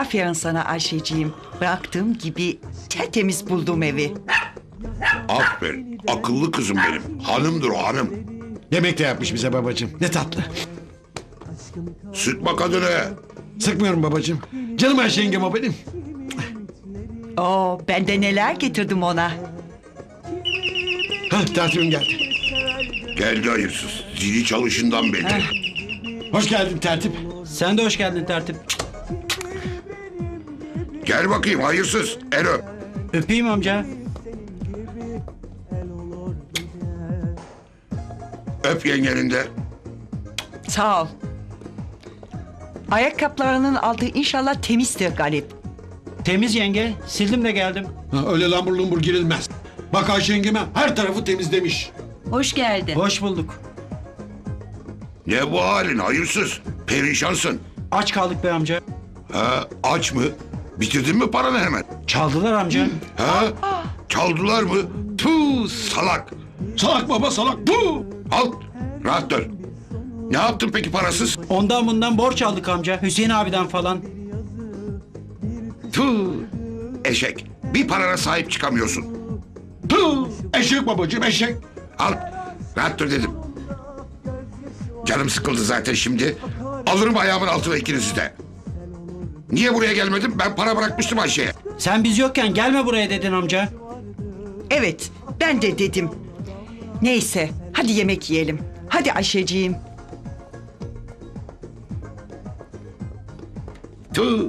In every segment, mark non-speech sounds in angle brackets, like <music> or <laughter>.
Aferin sana Ayşeciğim. Bıraktığım gibi tertemiz buldum evi. Aferin. Akıllı kızım benim. Hanımdır o hanım. Yemek de yapmış bize babacığım. Ne tatlı. Sıkma kadını. Sıkmıyorum babacığım. Canım Ayşe yengem o benim. Oo, ben de neler getirdim ona. Hah tertibim geldi. Geldi hayırsız. Zili çalışından belli. Hoş geldin tertip. Sen de hoş geldin tertip. Gel bakayım hayırsız. El öp. Öpeyim amca. Öp yengenin de. Sağ ol. Ayakkabılarının altı inşallah temizdir Galip. Temiz yenge. Sildim de geldim. Ha, öyle lambur lumbur girilmez. Bak Ayşe yengeme her tarafı temizlemiş. Hoş geldin. Hoş bulduk. Ne bu halin hayırsız? Perişansın. Aç kaldık be amca. Ha, aç mı? Bitirdin mi paranı hemen? Çaldılar amca. Ha? Çaldılar mı? Tuh salak. Salak baba salak. Bu. Al. Rahat dur. Ne yaptın peki parasız? Ondan bundan borç aldık amca. Hüseyin abiden falan. Tuh. Eşek. Bir parana sahip çıkamıyorsun. Tüh. Eşek babacığım eşek. Al. Rahat dur dedim. Canım sıkıldı zaten şimdi. Alırım ayağımın altına ikinizi de. Niye buraya gelmedim? Ben para bırakmıştım Ayşe'ye. Sen biz yokken gelme buraya dedin amca. Evet, ben de dedim. Neyse, hadi yemek yiyelim. Hadi Ayşeciğim. Tüh.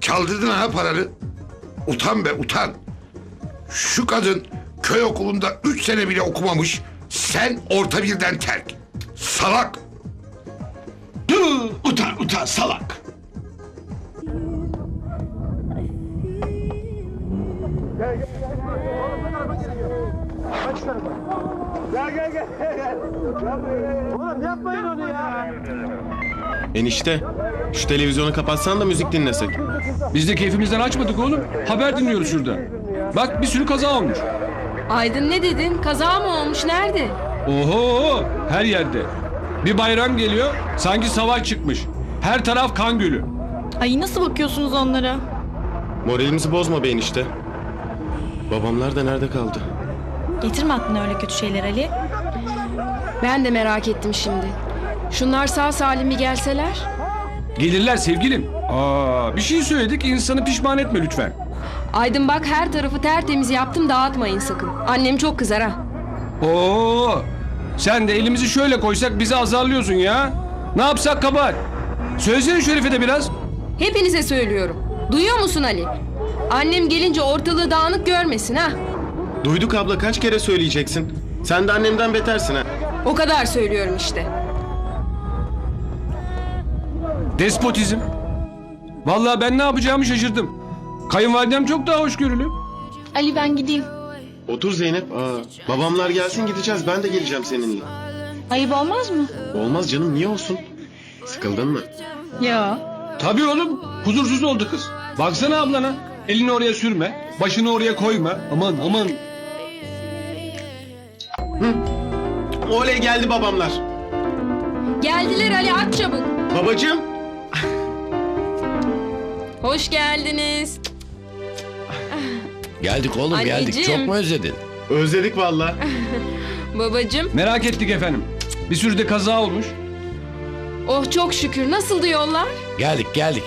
Çaldırdın ha paranı. Utan be utan. Şu kadın köy okulunda üç sene bile okumamış. Sen orta birden terk. Salak. Tüh. Utan utan salak. Enişte, şu televizyonu kapatsan da müzik dinlesek. Biz de keyfimizden açmadık oğlum. Haber dinliyoruz şurada. Bak bir sürü kaza olmuş. Aydın ne dedin? Kaza mı olmuş? Nerede? Oho her yerde. Bir bayram geliyor sanki savaş çıkmış. Her taraf kan gölü. Ay nasıl bakıyorsunuz onlara? Moralimizi bozma be enişte. Babamlar da nerede kaldı? Getirme aklına öyle kötü şeyler Ali. Ben de merak ettim şimdi. Şunlar sağ salim bir gelseler. Gelirler sevgilim. Aa, bir şey söyledik insanı pişman etme lütfen. Aydın bak her tarafı tertemiz yaptım dağıtmayın sakın. Annem çok kızar ha. Oo, sen de elimizi şöyle koysak bizi azarlıyorsun ya. Ne yapsak kabahat. Söylesene şu herife de biraz. Hepinize söylüyorum. Duyuyor musun Ali? Annem gelince ortalığı dağınık görmesin ha. Duyduk abla kaç kere söyleyeceksin? Sen de annemden betersin ha. O kadar söylüyorum işte. Despotizm. Vallahi ben ne yapacağımı şaşırdım. Kayınvalidem çok daha hoşgörülü. Ali ben gideyim. Otur Zeynep. Aa, babamlar gelsin gideceğiz. Ben de geleceğim seninle. Ayıp olmaz mı? Olmaz canım niye olsun? Sıkıldın mı? Ya. Tabii oğlum. Huzursuz oldu kız. Baksana ablana. Elini oraya sürme. Başını oraya koyma. Aman aman. Oley geldi babamlar. Geldiler Ali aç çabuk. Babacığım. Hoş geldiniz. Geldik oğlum geldik. Anneciğim. Çok mu özledin? Özledik valla. <laughs> Babacım. Merak ettik efendim. Bir sürü de kaza olmuş. Oh çok şükür. Nasıldı yollar? Geldik geldik.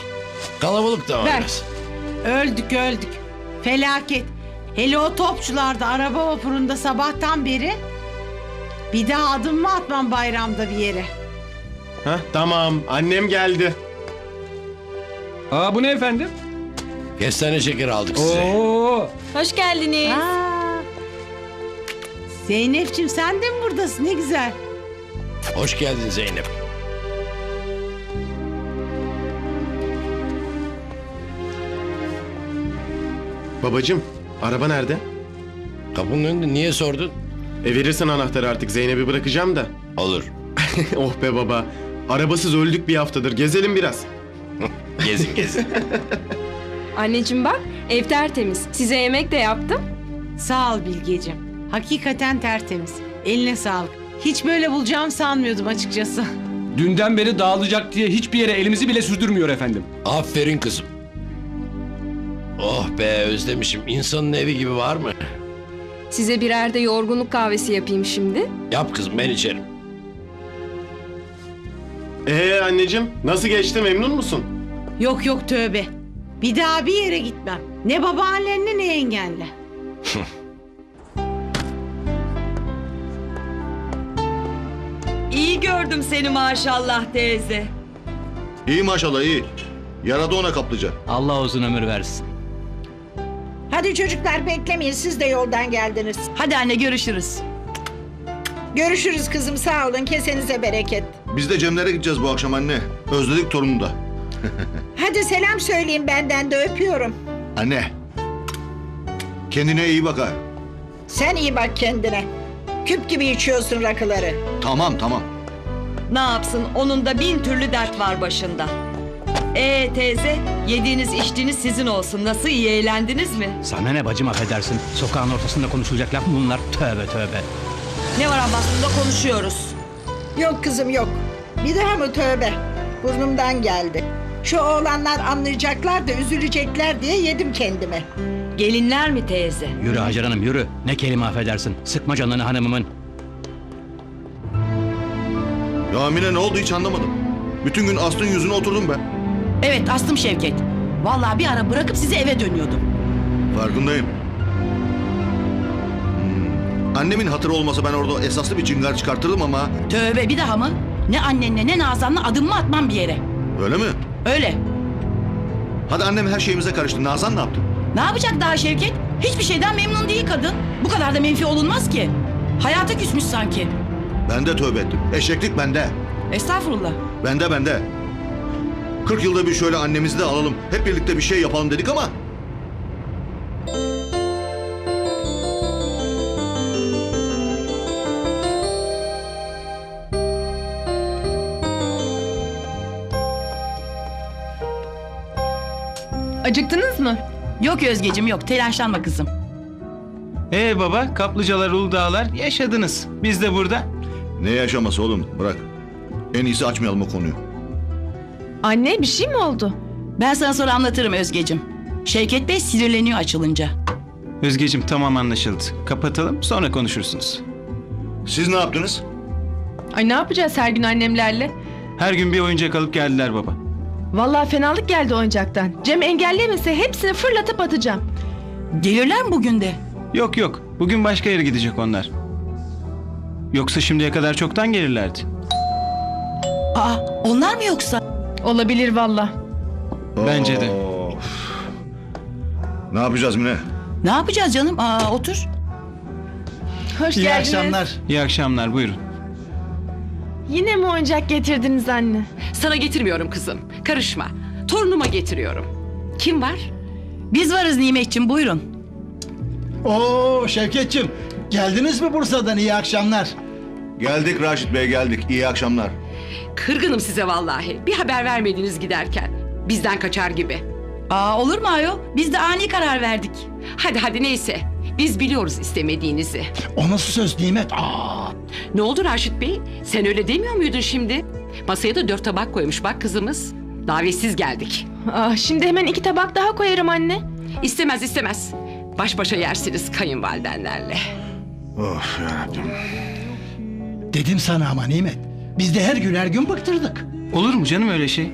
Kalabalık da var Ver. biraz. Öldük öldük. Felaket. Hele o topçularda araba vapurunda sabahtan beri bir daha adım mı atmam bayramda bir yere. Hah tamam annem geldi. Aa bu ne efendim? Kestane şekeri aldık size. Oo. Hoş geldiniz. Aa. Zeynep'ciğim sen de mi buradasın ne güzel. Hoş geldin Zeynep. Babacığım araba nerede? Kapının önünde niye sordun? E verirsen anahtarı artık Zeynep'i bırakacağım da. Olur. <laughs> oh be baba. Arabasız öldük bir haftadır. Gezelim biraz. <laughs> Gezin gezin. <laughs> Anneciğim bak ev tertemiz. Size yemek de yaptım. Sağ ol Bilgeciğim. Hakikaten tertemiz. Eline sağlık. Hiç böyle bulacağımı sanmıyordum açıkçası. Dünden beri dağılacak diye hiçbir yere elimizi bile sürdürmüyor efendim. Aferin kızım. Oh be özlemişim. İnsanın evi gibi var mı? Size birer de yorgunluk kahvesi yapayım şimdi. Yap kızım ben içerim. Ee anneciğim nasıl geçti memnun musun? Yok yok tövbe. Bir daha bir yere gitmem. Ne babaannenle ne yengenle. <laughs> İyi gördüm seni maşallah teyze. İyi maşallah iyi. Yaradı ona kaplıca. Allah uzun ömür versin. Hadi çocuklar beklemeyin siz de yoldan geldiniz. Hadi anne görüşürüz. Görüşürüz kızım sağ olun kesenize bereket. Biz de Cemlere gideceğiz bu akşam anne. Özledik torunu da. <laughs> Hadi selam söyleyin benden de öpüyorum. Anne. Kendine iyi bak ha. Sen iyi bak kendine. Küp gibi içiyorsun rakıları. Tamam tamam. Ne yapsın onun da bin türlü dert var başında. Ee teyze yediğiniz içtiğiniz sizin olsun. Nasıl iyi eğlendiniz mi? Sana ne bacım affedersin. Sokağın ortasında konuşulacak laf mı bunlar? Tövbe tövbe. Ne var aslında konuşuyoruz. Yok kızım yok. Bir daha mı tövbe? Burnumdan geldi. Şu oğlanlar anlayacaklar da üzülecekler diye yedim kendime. Gelinler mi teyze? Yürü Hacer Hanım yürü. Ne kelime affedersin. Sıkma canını hanımımın. Ya Mine ne oldu hiç anlamadım. Bütün gün Aslı'nın yüzüne oturdum ben. Evet astım Şevket. Vallahi bir ara bırakıp sizi eve dönüyordum. Farkındayım. Hmm. Annemin hatırı olmasa ben orada esaslı bir cingar çıkartırdım ama... Tövbe bir daha mı? Ne annenle ne Nazan'la adım mı atmam bir yere. Öyle mi? Öyle. Hadi annem her şeyimize karıştı. Nazan ne yaptı? Ne yapacak daha Şevket? Hiçbir şeyden memnun değil kadın. Bu kadar da menfi olunmaz ki. Hayata küsmüş sanki. Ben de tövbe ettim. Eşeklik bende. Estağfurullah. Bende bende. 40 yılda bir şöyle annemizi de alalım. Hep birlikte bir şey yapalım dedik ama... Acıktınız mı? Yok Özgecim yok. Telaşlanma kızım. Ee baba kaplıcalar Uludağlar yaşadınız. Biz de burada. Ne yaşaması oğlum bırak. En iyisi açmayalım o konuyu. Anne bir şey mi oldu? Ben sana sonra anlatırım Özgecim. Şevket Bey sinirleniyor açılınca. Özgeciğim tamam anlaşıldı. Kapatalım sonra konuşursunuz. Siz ne yaptınız? Ay ne yapacağız her gün annemlerle? Her gün bir oyuncak alıp geldiler baba. Vallahi fenalık geldi oyuncaktan. Cem engellemese hepsini fırlatıp atacağım. Gelirler mi bugün de? Yok yok bugün başka yere gidecek onlar. Yoksa şimdiye kadar çoktan gelirlerdi. Aa onlar mı yoksa? Olabilir valla. Bence de. Of. Ne yapacağız Mine? Ne yapacağız canım? Aa otur. Hoş İyi geldiniz. akşamlar. İyi akşamlar buyurun. Yine mi oyuncak getirdiniz anne? Sana getirmiyorum kızım. Karışma. Torunuma getiriyorum. Kim var? Biz varız Nimetçim buyurun. Oo Şevketçim. Geldiniz mi Bursa'dan iyi akşamlar. Geldik Raşit Bey geldik. İyi akşamlar. Kırgınım size vallahi. Bir haber vermediniz giderken. Bizden kaçar gibi. Aa olur mu ayol? Biz de ani karar verdik. Hadi hadi neyse. Biz biliyoruz istemediğinizi. O nasıl söz Nimet? Aa, Ne oldu Raşit Bey? Sen öyle demiyor muydun şimdi? Masaya da dört tabak koymuş bak kızımız. Davetsiz geldik. Ah, şimdi hemen iki tabak daha koyarım anne. İstemez istemez. Baş başa yersiniz kayınvalidenlerle. Of yarabbim. dedim sana ama Nimet. Biz de her gün her gün bıktırdık. Olur mu canım öyle şey?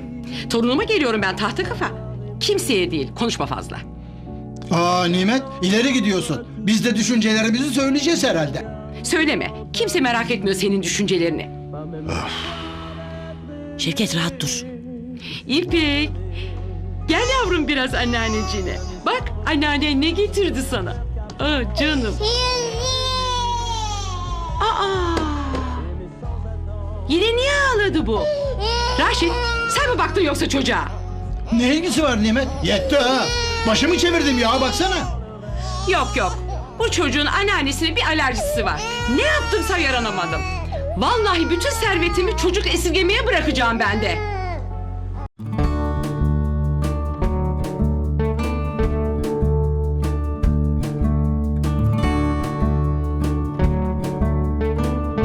Torunuma geliyorum ben tahta kafa. Kimseye değil konuşma fazla. Aa Nimet ileri gidiyorsun. Biz de düşüncelerimizi söyleyeceğiz herhalde. Söyleme. Kimse merak etmiyor senin düşüncelerini. Şevket rahat dur. İpek. Gel yavrum biraz anneanneciğine. Bak anneannen ne getirdi sana. Aa canım. Aa. Yine niye ağladı bu? Raşit sen mi baktın yoksa çocuğa? Ne ilgisi var Nimet? Yetti ha. Başımı çevirdim ya baksana. Yok yok. Bu çocuğun anneannesine bir alerjisi var. Ne yaptımsa yaranamadım. Vallahi bütün servetimi çocuk esirgemeye bırakacağım ben de.